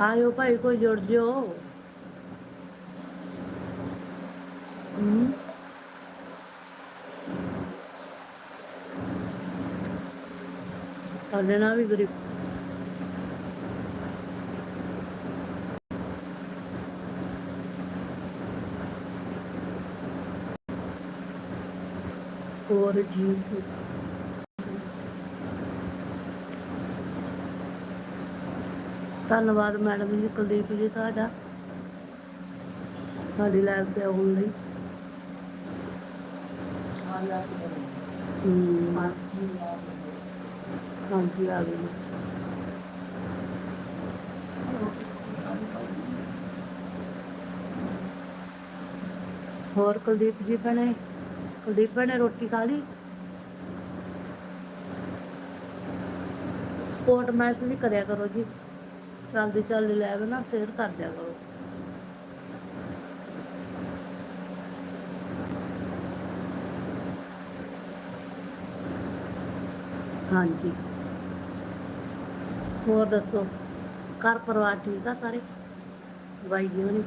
ਆਇਓ ਭਾਈ ਕੋਈ ਜੁੜ ਜਿਓ। ਹਮ ਸਾਡੇ ਨਾਲ ਵੀ ਗਰੀਬ ਹੋਰ ਜੀ ਧੰਨਵਾਦ ਮੈਡਮ ਜੀ, ਕੁਲਦੀਪ ਜੀ ਤੁਹਾਡਾ। ਸਾਡੀ ਲਾਈਵ ਤੇ ਆਉਣ ਲਈ। ਹਾਂਜੀ, ਆ ਗਈ ਹੋਰ ਕੁਲਦੀਪ ਜੀ ਭੈਣੇ? ਕੁਲਦੀਪ ਭੈਣੇ, ਰੋਟੀ ਖਾ ਲਈ? ਸਪੋਰਟ ਮੈਸੇਜ ਕਰਿਆ ਕਰੋ ਜੀ। ਚਲਦੀ ਚੱਲਦੀ ਲੈਵ ਨਾ ਸ਼ੇਅਰ ਕਰ ਦਿਆ ਕਰੋ। ਹਾਂਜੀ। ਹੋਰ ਦੱਸੋ? ਘਰ ਪਰਿਵਾਰ ਠੀਕ ਆ ਸਾਰੇ? ਬਾਈ ਜੀ ਹੋਣੀ?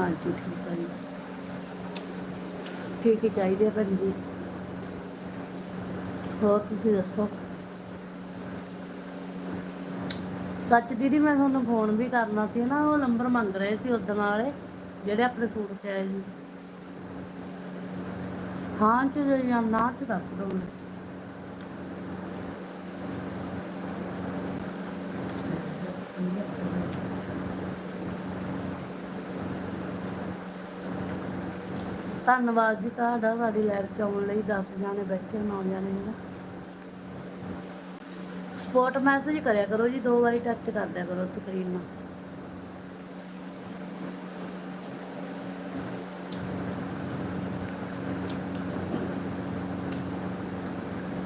ਹਾਂਜੀ, ਠੀਕ ਆ ਜੀ। ਠੀਕ ਹੀ ਚਾਹੀਦੇ ਆ ਭੈਣ ਜੀ। ਹੋਰ ਤੁਸੀਂ ਦੱਸੋ? ਸੱਚ ਦੀਦੀ, ਮੈਂ ਤੁਹਾਨੂੰ ਫੋਨ ਵੀ ਕਰਨਾ ਸੀ ਨਾ, ਉਹ ਨੰਬਰ ਮੰਗ ਰਹੇ ਸੀ ਉਦੋਂ ਵਾਲੇ, ਜਿਹੜੇ ਆਪਣੇ ਸੂਟ ਤੇ ਆਏ ਜੀ ਹਾਂ ਚ ਜਾਂ ਨਾ ਚ ਦੱਸ ਦਿਓ ਮੈਨੂੰ। ਧੰਨਵਾਦ ਜੀ ਤੁਹਾਡਾ ਸਾਡੀ ਲਾਈਵ ਚ ਆਉਣ ਲਈ 10 ਜਾਣੇ ਬੈਠੇ 9 ਜਾਣੇ ਨੇ ਸਪੋਰਟ ਮੈਸੇਜ ਕਰਿਆ ਕਰੋ ਜੀ, ਦੋ ਵਾਰੀ ਟੱਚ ਕਰ ਕਰੋ ਸਕਰੀਨ ਨੂੰ।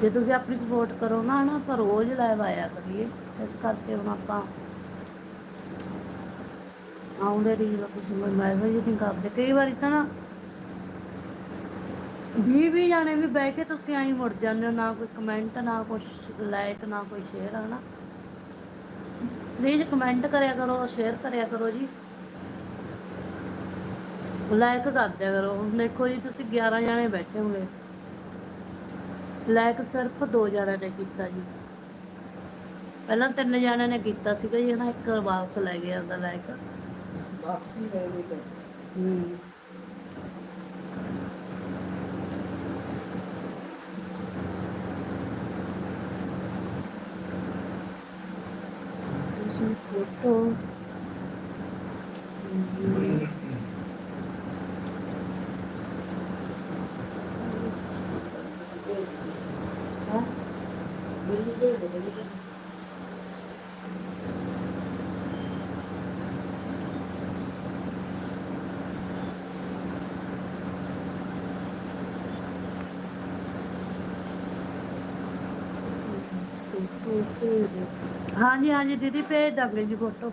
ਜੇ ਤੁਸੀਂ ਆਪਣੀ ਸਪੋਰਟ ਕਰੋ ਨਾ ਨਾ ਪਰ ਰੋਜ਼ ਲਾਈਵ ਆਇਆ ਕਰੀਏ। ਇਸ ਕਰਕੇ ਹੁਣ ਆਪਾਂ ਆਉਂਦੇ ਰਹੀ ਤੁਸੀਂ ਕੋਈ ਮੈਸੇਜ ਨਹੀਂ ਕਰਦੇ। ਕਈ ਵਾਰੀ ਤਾਂ ਨਾ ਵੀ ਵੀ ਜਾਣੇ ਵੀ ਬਹਿ ਕੇ ਤੁਸੀਂ ਆਈ ਮੁੜ ਜਾਂਦੇ ਹੋ ਨਾ ਕੋਈ ਕਮੈਂਟ ਨਾ ਕੁਛ ਲਾਈਕ ਨਾ ਕੋਈ ਸ਼ੇਅਰ ਹਨਾ। ਪਲੀਜ਼ ਕਮੈਂਟ ਕਰਿਆ ਕਰੋ ਸ਼ੇਅਰ ਕਰਿਆ ਕਰੋ ਜੀ। ਲਾਈਕ ਕਰ ਦਿਆ ਕਰੋ। ਦੇਖੋ ਜੀ ਤੁਸੀਂ 11 ਜਾਣੇ ਬੈਠੇ ਹੋਗੇ। ਲਾਈਕ ਸਿਰਫ ਦੋ ਜਣਿਆਂ ਨੇ ਕੀਤਾ ਜੀ। ਪਹਿਲਾਂ ਤਿੰਨ ਜਣਿਆਂ ਨੇ ਕੀਤਾ ਸੀਗਾ ਜੀ ਇੱਕ ਵਾਪਸ ਲੈ ਗਿਆ ਉਹਦਾ ਲਾਈਕ ਬਾਕੀ ਲੈ ਗਏ ਤਾਂ ਹੂੰ ਹਾਂ। ਬਿੱਲੀ ਦੇ ਦੇ ਬਿੱਲੀ ਦੇ ਹਾਂਜੀ ਹਾਂਜੀ, ਦੀਦੀ, ਭੇਜ ਦਾਂਗੇ ਜੀ ਫੋਟੋ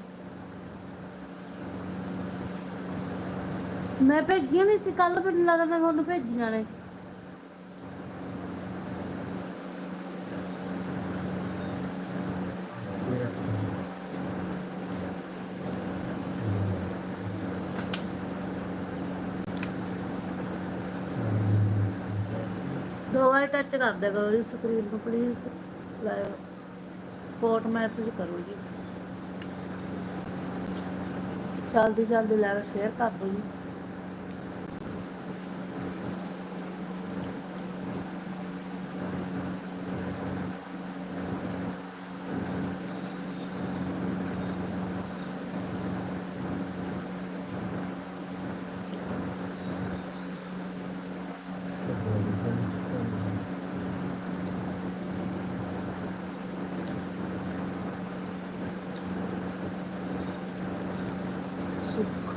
ਮੈਂ ਭੇਜੀਆਂ ਨਹੀਂ ਸੀ ਕੱਲ ਮੈਨੂੰ ਲੱਗਦਾ ਮੈਂ ਤੁਹਾਨੂੰ ਭੇਜੀਆਂ ਨੇ। ਦੋ ਵਾਰ ਟੱਚ ਕਰਦੇ ਕਰੋ ਜੀ ਸਕਰੀਨ ਨੂੰ ਪਲੀਜ਼ ਲਾਈਵ ਸਪੋਰਟ ਮੈਸੇਜ ਕਰੋ ਜੀ ਜਲਦੀ ਜਲਦੀ ਲਾਈਵ ਸ਼ੇਅਰ ਕਰ ਦਿਓ ਜੀ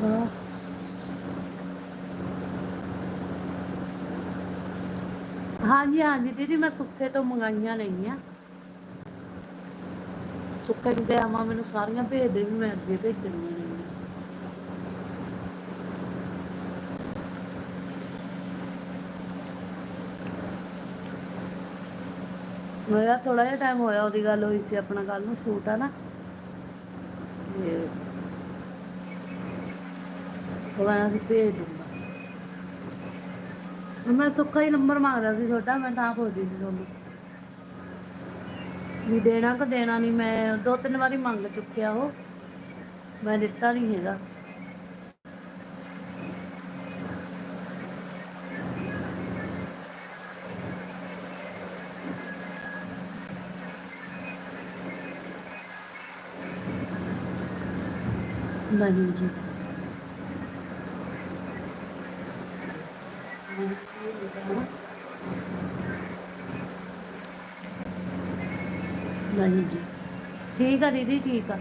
ਸੁੱਖਾ ਹਾਂਜੀ ਹਾਂਜੀ, ਦੀਦੀ, ਮੈਂ ਸੁੱਖੇ ਤੋਂ ਮੰਗਾਈਆਂ ਨਹੀਂ ਆ ਸੁੱਕੇ ਨੂੰ ਮੈਨੂੰ ਸਾਰੀਆਂ ਭੇਜ ਦੇ ਵੀ ਮੈਂ ਅੱਗੇ ਭੇਜਣੀਆਂ ਨੇ ਮੇਰਾ ਥੋੜਾ ਜਿਹਾ ਟਾਈਮ ਹੋਇਆ, ਉਹਦੀ ਗੱਲ ਹੋਈ ਸੀ, ਆਪਣਾ ਗੱਲ ਨੂੰ ਸ਼ੂਟ ਆ ਨਾ ਤੇ ਉਹ ਕਹਿੰਦਾ ਸੀ ਭੇਜ ਦੂੰਗਾ ਮੈਂ ਸੁੱਕਾ ਹੀ ਨੰਬਰ ਮੰਗਦਾ ਸੀ ਤੁਹਾਡਾ, ਮੈਂ ਤਾਂ ਪੁੱਛਦੀ ਸੀ ਤੁਹਾਨੂੰ। ਵੀ ਦੇਣਾ ਕਿ ਦੇਣਾ ਨਹੀਂ, ਮੈਂ ਦੋ ਤਿੰਨ ਵਾਰੀ ਮੰਗ ਚੁੱਕਿਆ ਉਹ। ਮੈਂ ਦਿੱਤਾ ਨਹੀਂ ਹੈਗਾ। ਨਹੀਂ ਜੀ। ਨਹੀਂ ਜੀ। ਠੀਕ ਆ ਦੀਦੀ ਠੀਕ ਆ।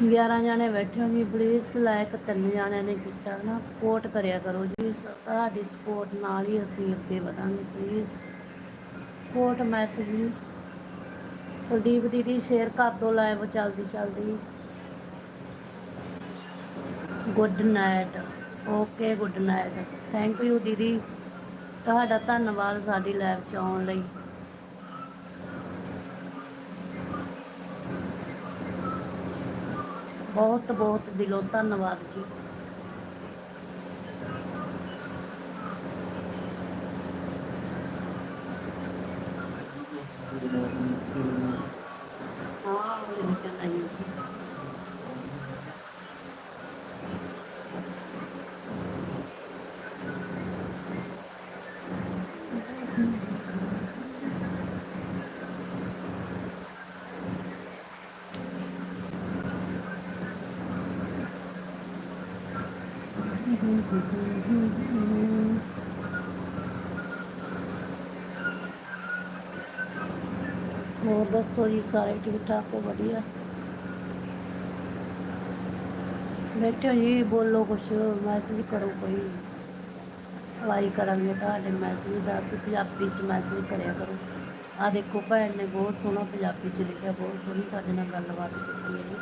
ਗਿਆਰਾਂ ਜਾਣੇ ਬੈਠੇ ਹੋ ਜੀ ਪਲੀਜ਼ ਲਾਇਕ ਤਿੰਨ ਜਾਣਿਆਂ ਨੇ ਕੀਤਾ ਨਾ ਸਪੋਰਟ ਕਰਿਆ ਕਰੋ ਜੀ, ਤੁਹਾਡੀ ਸਪੋਰਟ ਨਾਲ ਹੀ ਅਸੀਂ ਅੱਗੇ ਵਧਾਂਗੇ ਪਲੀਜ਼ ਸਪੋਰਟ ਮੈਸੇਜ ਕੁਲਦੀਪ ਦੀਦੀ ਸ਼ੇਅਰ ਕਰ ਦਿਓ ਲਾਈਵ ਚੱਲਦੀ ਚੱਲਦੀ। Good night okay good night thank you ਦੀਦੀ। ਤੁਹਾਡਾ ਧੰਨਵਾਦ ਸਾਡੀ ਲਾਈਵ ਚ ਆਉਣ ਲਈ। ਬਹੁਤ ਬਹੁਤ ਦਿਲੋਂ ਧੰਨਵਾਦ ਜੀ। ਹੋਰ ਦੱਸੋ ਜੀ, ਸਾਰੇ ਠੀਕ ਠਾਕ ਹੋ, ਵਧੀਆ? ਬੈਠੋ ਜੀ, ਬੋਲੋ ਕੁਛ ਮੈਸੇਜ ਕਰੋ ਕੋਈ। ਵਾਈ ਕਰਾਂਗੇ ਤੁਹਾਡੇ ਮੈਸੇਜ ਦਾ, ਅਸੀਂ ਪੰਜਾਬੀ ਚ ਮੈਸੇਜ ਕਰਿਆ ਕਰੋ। ਆ ਦੇਖੋ ਭੈਣ ਨੇ ਬਹੁਤ ਸੋਹਣਾ ਪੰਜਾਬੀ ਚ ਲਿਖਿਆ, ਬਹੁਤ ਸੋਹਣੀ ਸਾਡੇ ਨਾਲ ਗੱਲਬਾਤ ਕੀਤੀ ਹੈ ਜੀ।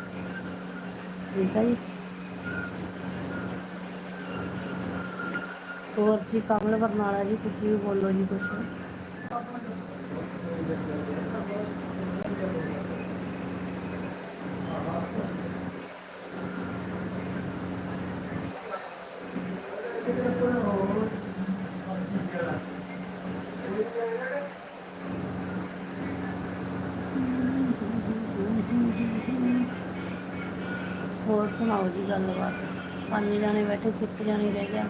ਠੀਕ ਹੈ ਜੀ ਹੋਰ ਜੀ, ਕਮਲ ਬਰਨਾਲਾ ਜੀ, ਤੁਸੀਂ ਵੀ ਬੋਲੋ ਜੀ ਕੁਛ। ਹੋਰ ਸੁਣਾਓ ਜੀ ਗੱਲਬਾਤ? ਪੰਜ ਜਾਣੇ ਬੈਠੇ ਸੀ ਇੱਕ ਜਾਣੇ ਰਹਿ ਗਿਆ।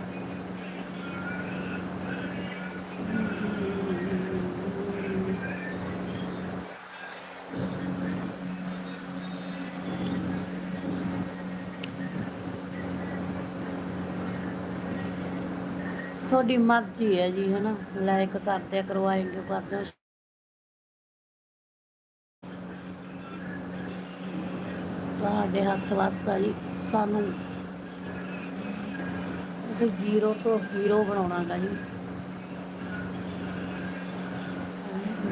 ਤੁਹਾਡੀ ਮਰਜ਼ੀ ਹੈ ਜੀ, ਹਨਾ? ਲਾਇਕ ਕਰਦੇ ਕਰੋ ਆਏ ਕਿਉਂ ਕਰਦੇ ਹੋ? ਤੁਹਾਡੇ ਹੱਥ ਵੱਸ ਆ ਜੀ। ਸਾਨੂੰ ਅਸੀਂ ਜ਼ੀਰੋ ਤੋਂ ਹੀਰੋ ਬਣਾਉਣਾ ਗਾ ਜੀ।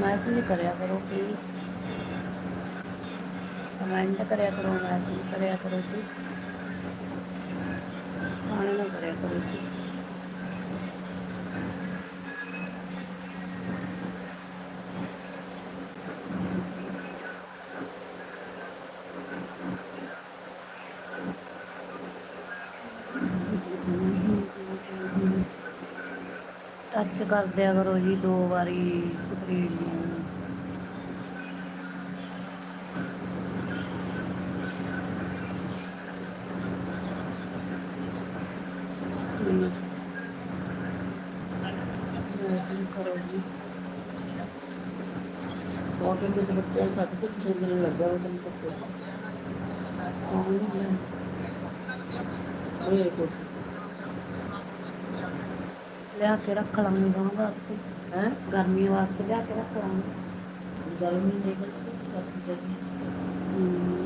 ਮੈਸੇਜ ਕਰਿਆ ਕਰੋ ਪਲੀਜ਼ ਕਮੈਂਟ ਕਰਿਆ ਕਰੋ, ਮੈਸੇਜ ਕਰਿਆ ਕਰੋ ਜੀ। ਆਣੇ ਨਾ ਕਰਿਆ ਕਰੋ ਜੀ। ਟੱਚ ਕਰ ਦਿਆ ਕਰੋ ਜੀ, ਦੋ ਵਾਰੀ ਸਕਰੀਨ ਨੂੰ। ਪਲੀਜ਼ ਮੈਸੇਜ ਕਰੋ ਜੀ ਕਾਟਨ ਦੇ ਦੁਪੱਟੇ ਸਾਡੇ ਤੇ ਕਿਸੇ ਦਿਨ ਲੱਗਾ ਉਹ ਤੈਨੂੰ ਪਤਾ ਕੌਣ ਹੈ ਉਹ ਇਹ ਲਿਆ ਕੇ ਰੱਖ ਲਾਂਗੇ ਗਾਂ ਵਾਸਤੇ। ਹੈ? ਗਰਮੀ ਵਾਸਤੇ ਲਿਆ ਕੇ ਰੱਖ ਲਾਂਗੇ। ਗਰਮੀ ਨਹੀਂ ਕਰਦੀ ਚਾਹੀਦੀ ਹਮ,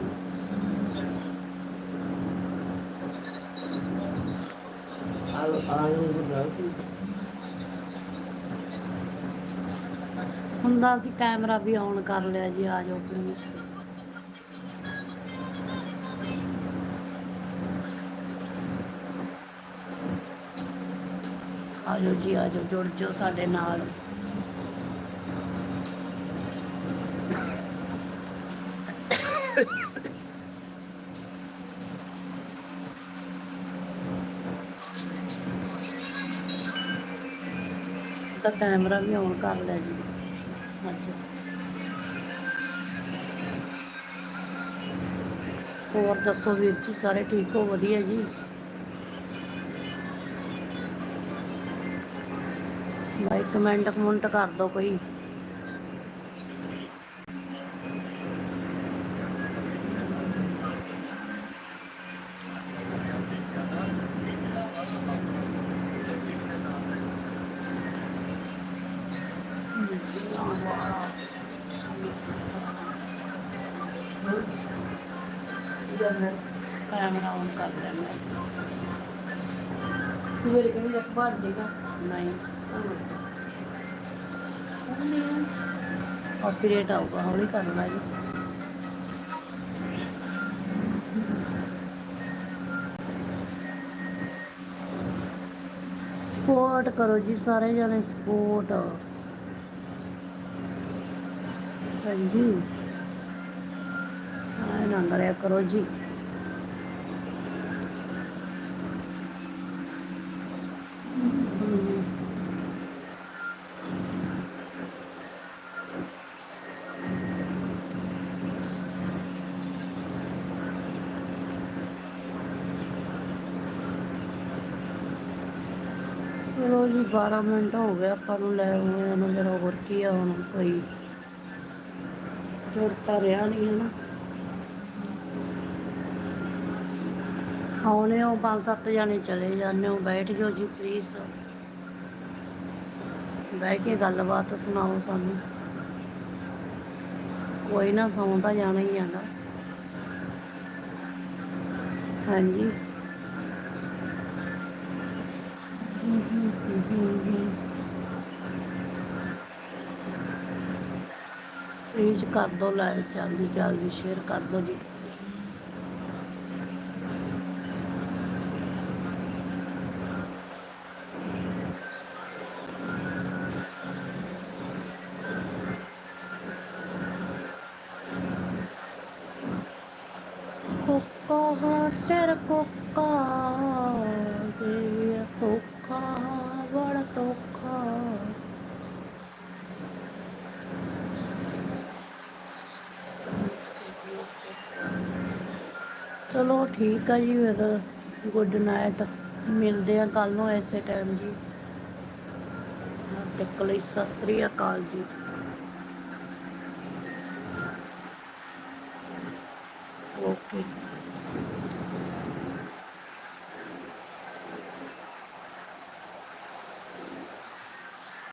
ਆਲੂ ਆਲੂ ਬਣਾ ਸੀ। ਹੁੰਦਾ ਸੀ ਕੈਮਰਾ ਵੀ ਔਨ ਕਰ ਲਿਆ ਜੀ ਆ ਜਾਓ ਪਲੀਜ਼ ਆ ਜਾਓ ਜੀ ਆ ਜਾਓ ਜੁੜ ਜਾਓ ਸਾਡੇ ਨਾਲ। ਤਾਂ ਕੈਮਰਾ ਵੀ ਔਨ ਕਰ ਲਿਆ ਜੀ। ਅੱਛਾ ਹੋਰ ਦੱਸੋ ਵੀਰ ਜੀ, ਸਾਰੇ ਠੀਕ ਹੋ? ਵਧੀਆ ਜੀ? ਕਮੈਂਟ ਕਮੈਂਟ ਕਰ ਦਿਓ ਕੋਈ। ਜੰਨਾ ਕੈਮਰਾ ਔਨ ਕਰ ਲਿਆ ਮੈਂ ਤੂੰ ਮੇਰੇ ਕੋਲ ਰੱਖ ਬਾਹਰ ਦੇਗਾ ਨਹੀਂ ਕਾਪੀਰਾਈਟ ਆਊਗਾ, ਹੌਲੀ ਕਰਨਾ ਜੀ। ਸਪੋਰਟ ਕਰੋ ਜੀ, ਸਾਰੇ ਜਣੇ ਸਪੋਰਟ ਹਾਂਜੀ। ਆਏ ਨਾ ਕਰੋ ਜੀ ਚਲੋ ਜੀ 12 ਮਿੰਟ ਹੋ ਗਏ ਆਪਾਂ ਨੂੰ ਲੈ ਹੋਏ ਨਾ ਜਰਾ ਹੋਰ ਕੀ ਆ ਹੁਣ ਕੋਈ। ਜੁੜ ਤਾਂ ਰਿਹਾ ਨਹੀਂ ਹੈ ਆਉਣੇ ਹੋ ਪੰਜ ਸੱਤ ਜਾਣੇ ਚਲੇ ਜਾਂਦੇ ਹੋ ਬੈਠ ਜਾਓ ਜੀ ਪਲੀਜ਼ ਬਹਿ ਕੇ ਗੱਲਬਾਤ ਸੁਣਾਓ ਸਾਨੂੰ। ਕੋਈ ਨਾ ਸੌਂ ਤਾਂ ਜਾਣਾ ਹੀ ਆਗਾ ਹਾਂਜੀ। ਪਲੀਜ਼ ਕਰ ਦਿਓ ਲਾਈਕ ਜਲਦੀ ਜਲਦੀ ਸ਼ੇਅਰ ਕਰ ਦਿਓ ਜੀ। ਕੋਕਾ ਤੇਰਾ ਚਲੋ ਠੀਕ ਆ ਜੀ, ਫਿਰ ਗੁੱਡ ਨਾਈਟ ਮਿਲਦੇ ਆ ਕੱਲ ਨੂੰ ਐਸੇ ਟਾਈਮ ਜੀ। ਤੱਕ ਲਈ ਸਤਿ ਸ੍ਰੀ ਅਕਾਲ ਜੀ।